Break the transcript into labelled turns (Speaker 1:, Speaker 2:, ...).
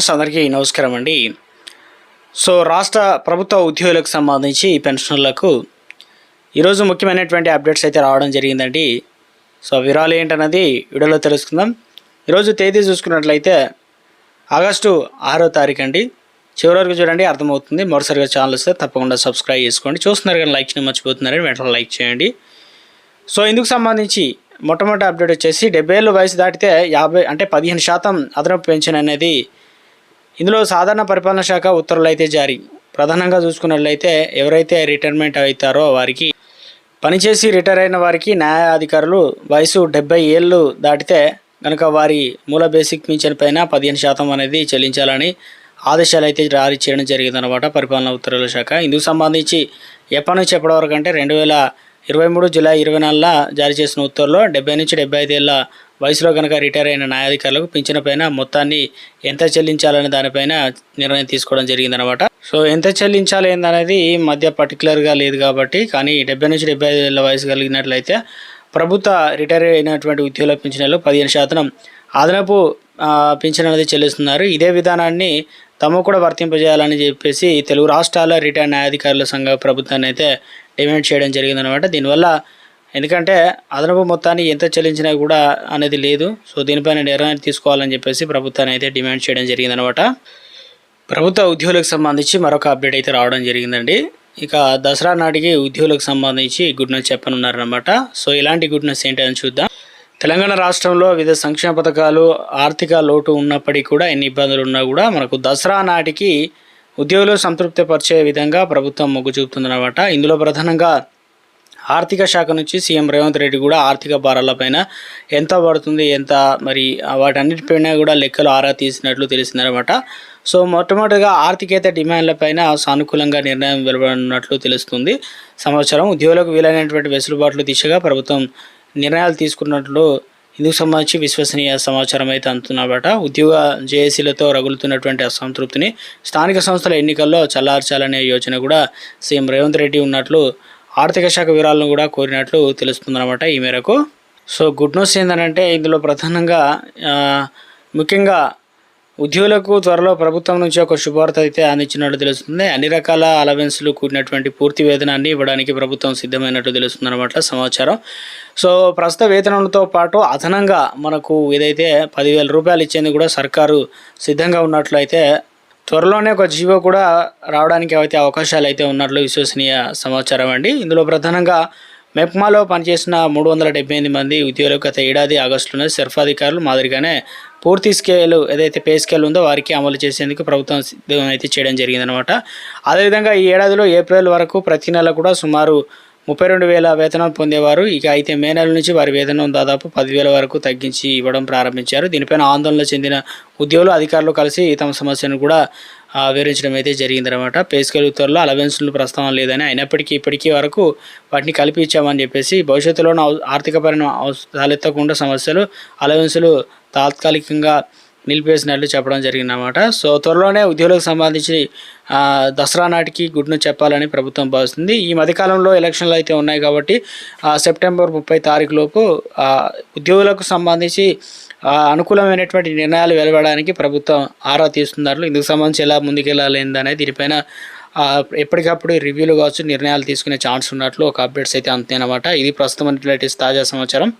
Speaker 1: Friends అందరికీ నమస్కారం అండి. సో రాష్ట్ర ప్రభుత్వ ఉద్యోగులకు సంబంధించి పెన్షనర్లకు ఈరోజు ముఖ్యమైనటువంటి అప్డేట్స్ అయితే రావడం జరిగిందండి. సో వివరాలు ఏంటన్నది వీడియోలో తెలుసుకుందాం. ఈరోజు తేదీ చూసుకున్నట్లయితే ఆగస్టు ఆరో తారీఖు అండి. చివరి వరకు చూడండి అర్థమవుతుంది. మరోసారిగా ఛానల్ వస్తే తప్పకుండా సబ్స్క్రైబ్ చేసుకోండి. చూస్తున్నారు కానీ లైక్ చేయడం మర్చిపోతున్నారని వెంటనే లైక్ చేయండి. సో ఇందుకు సంబంధించి మొట్టమొదటి అప్డేట్ వచ్చేసి డెబ్బై ఏళ్ళు వయసు దాటితే యాభై అంటే పదిహేను శాతం అదనపు పెన్షన్ అనేది ఇందులో సాధారణ పరిపాలన శాఖ ఉత్తర్వులు అయితే జారీ. ప్రధానంగా చూసుకున్నట్లయితే ఎవరైతే రిటైర్మెంట్ అవుతారో వారికి పనిచేసి రిటైర్ అయిన వారికి న్యాయాధికారులు వయసు డెబ్బై ఏళ్ళు దాటితే కనుక వారి మూల బేసిక్ పింఛన్ పైన పదిహేను శాతం అనేది చెల్లించాలని ఆదేశాలు అయితే జారీ చేయడం జరిగిందనమాట పరిపాలన ఉత్తర్వుల శాఖ. ఇందుకు సంబంధించి ఎప్పటి నుంచి ఎప్పటి వరకు అంటే రెండు వేల ఇరవై మూడు జూలై ఇరవై నాలుగులో జారీ చేసిన ఉత్తర్వులో డెబ్బై నుంచి డెబ్బై ఐదు ఏళ్ళ వయసులో కనుక రిటైర్ అయిన న్యాయాధికారులకు పింఛన పైన మొత్తాన్ని ఎంత చెల్లించాలనే దానిపైన నిర్ణయం తీసుకోవడం జరిగిందనమాట సో ఎంత చెల్లించాలి ఏందనేది ఈ మధ్య పర్టికులర్గా లేదు కాబట్టి కానీ డెబ్బై నుంచి డెబ్బై ఐదు ఏళ్ళ వయసు కలిగినట్లయితే ప్రభుత్వ రిటైర్ అయినటువంటి ఉద్యోగుల పింఛన్లు పదిహేను శాతం అదనపు పింఛన్ అనేది చెల్లిస్తున్నారు. ఇదే విధానాన్ని తమకు కూడా వర్తింపజేయాలని చెప్పేసి తెలుగు రాష్ట్రాల రిటైర్ న్యాయాధికారుల సంఘ ప్రభుత్వాన్ని అయితే డిమాండ్ చేయడం జరిగిందనమాట దీనివల్ల ఎందుకంటే అదనపు మొత్తాన్ని ఎంత చెల్లించినా కూడా అనేది లేదు. సో దీనిపైన నిర్ణయం తీసుకోవాలని చెప్పేసి ప్రభుత్వాన్ని అయితే డిమాండ్ చేయడం జరిగిందనమాట. ప్రభుత్వ ఉద్యోగులకు సంబంధించి మరొక అప్డేట్ అయితే రావడం జరిగిందండి. ఇక దసరా నాటికి ఉద్యోగులకు సంబంధించి గుడ్ న్యూస్ చెప్పనున్నారనమాట. సో ఇలాంటి గుడ్ న్యూస్ ఏంటని చూద్దాం. తెలంగాణ రాష్ట్రంలో వివిధ సంక్షేమ పథకాలు ఆర్థిక లోటు ఉన్నప్పటికీ కూడా ఎన్ని ఇబ్బందులు ఉన్నా కూడా మనకు దసరా నాటికి ఉద్యోగులు సంతృప్తిపరిచే విధంగా ప్రభుత్వం మొగ్గు చూపుతుందన్నమాట ఇందులో ప్రధానంగా ఆర్థిక శాఖ నుంచి సీఎం రేవంత్ రెడ్డి కూడా ఆర్థిక భారాలపైన ఎంత పడుతుంది ఎంత మరి వాటన్నిటిపైన కూడా లెక్కలు ఆరా తీసినట్లు తెలిసిందనమాట సో మొట్టమొదటిగా ఆర్థికేతర డిమాండ్లపైన సానుకూలంగా నిర్ణయం వెలువడినట్లు తెలుస్తుంది. సంవత్సరం ఉద్యోగులకు వీలైనటువంటి వెసులుబాట్లు దిశగా ప్రభుత్వం నిర్ణయాలు తీసుకున్నట్లు ఇందుకు సంబంధించి విశ్వసనీయ సమాచారం అయితే అందుతున్నమాట. ఉద్యోగ జేఏసీలతో రగులుతున్నటువంటి అసంతృప్తిని స్థానిక సంస్థల ఎన్నికల్లో చల్లార్చాలనే యోచన కూడా సీఎం రేవంత్ రెడ్డి ఉన్నట్లు ఆర్థిక శాఖ వివరాలను కూడా కోరినట్లు తెలుస్తుందన్నమాట ఈ మేరకు. సో గుడ్ న్యూస్ ఏంటంటే ఇందులో ప్రధానంగా ముఖ్యంగా ఉద్యోగులకు త్వరలో ప్రభుత్వం నుంచి ఒక శుభవార్త అయితే అందించినట్లు తెలుస్తుంది. అన్ని రకాల అలవెన్స్లు కూడినటువంటి పూర్తి వేతనాన్ని ఇవ్వడానికి ప్రభుత్వం సిద్ధమైనట్టు తెలుస్తుంది అనమాట సమాచారం. సో ప్రస్తుత వేతనంతో పాటు అదనంగా మనకు ఏదైతే పదివేల రూపాయలు ఇచ్చేందుకు కూడా సర్కారు సిద్ధంగా ఉన్నట్లయితే త్వరలోనే ఒక జీవో కూడా రావడానికి అయితే అవకాశాలు అయితే ఉన్నట్లు విశ్వసనీయ సమాచారం అండి. ఇందులో ప్రధానంగా మెప్మాలో పనిచేసిన మూడు వందల డెబ్బై ఎనిమిది మంది ఉద్యోగులకు గత ఏడాది ఆగస్టులోనే సర్ఫాధికారులు మాదిరిగానే పూర్తి స్కేల్ ఏదైతే పే స్కేల్ ఉందో వారికి అమలు చేసేందుకు ప్రభుత్వం సిద్ధం అయితే చేయడం జరిగిందనమాట అదేవిధంగా ఈ ఏడాదిలో ఏప్రిల్ వరకు ప్రతి నెల కూడా సుమారు ముప్పై రెండు వేల వేతనం పొందేవారు. ఇక అయితే మే నెల నుంచి వారి వేతనం దాదాపు పదివేల వరకు తగ్గించి ఇవ్వడం ప్రారంభించారు. దీనిపైన ఆందోళన చెందిన ఉద్యోగులు అధికారులు కలిసి తమ సమస్యను కూడా వివరించడం అయితే జరిగిందనమాట పే స్కేల్ అలవెన్సులు అలవెన్స్లు ప్రస్తావన లేదని అయినప్పటికీ ఇప్పటికీ వరకు వాటిని కలిపి ఇచ్చామని చెప్పేసి భవిష్యత్తులో ఆర్థికపరమైన తలెత్తకుండా సమస్యలు అలవెన్సులు తాత్కాలికంగా నిలిపేసినట్లు చెప్పడం జరిగిందన్నమాట. సో త్వరలోనే ఉద్యోగులకు సంబంధించి దసరా నాటికి గుడ్ను చెప్పాలని ప్రభుత్వం భావిస్తుంది. ఈ మధ్యకాలంలో ఎలక్షన్లు అయితే ఉన్నాయి కాబట్టి సెప్టెంబర్ ముప్పై తారీఖు లోపు ఉద్యోగులకు సంబంధించి అనుకూలమైనటువంటి నిర్ణయాలు వెలవడానికి ప్రభుత్వం ఆరా తీస్తున్నారు. ఇందుకు సంబంధించి ఎలా ముందుకెళ్ళాలి అనేది దీనిపైన ఎప్పటికప్పుడు రివ్యూలు కావచ్చు నిర్ణయాలు తీసుకునే ఛాన్స్ ఉన్నట్లు ఒక అప్డేట్స్ అయితే అంతేనమాట ఇది ప్రస్తుతం తాజా సమాచారం.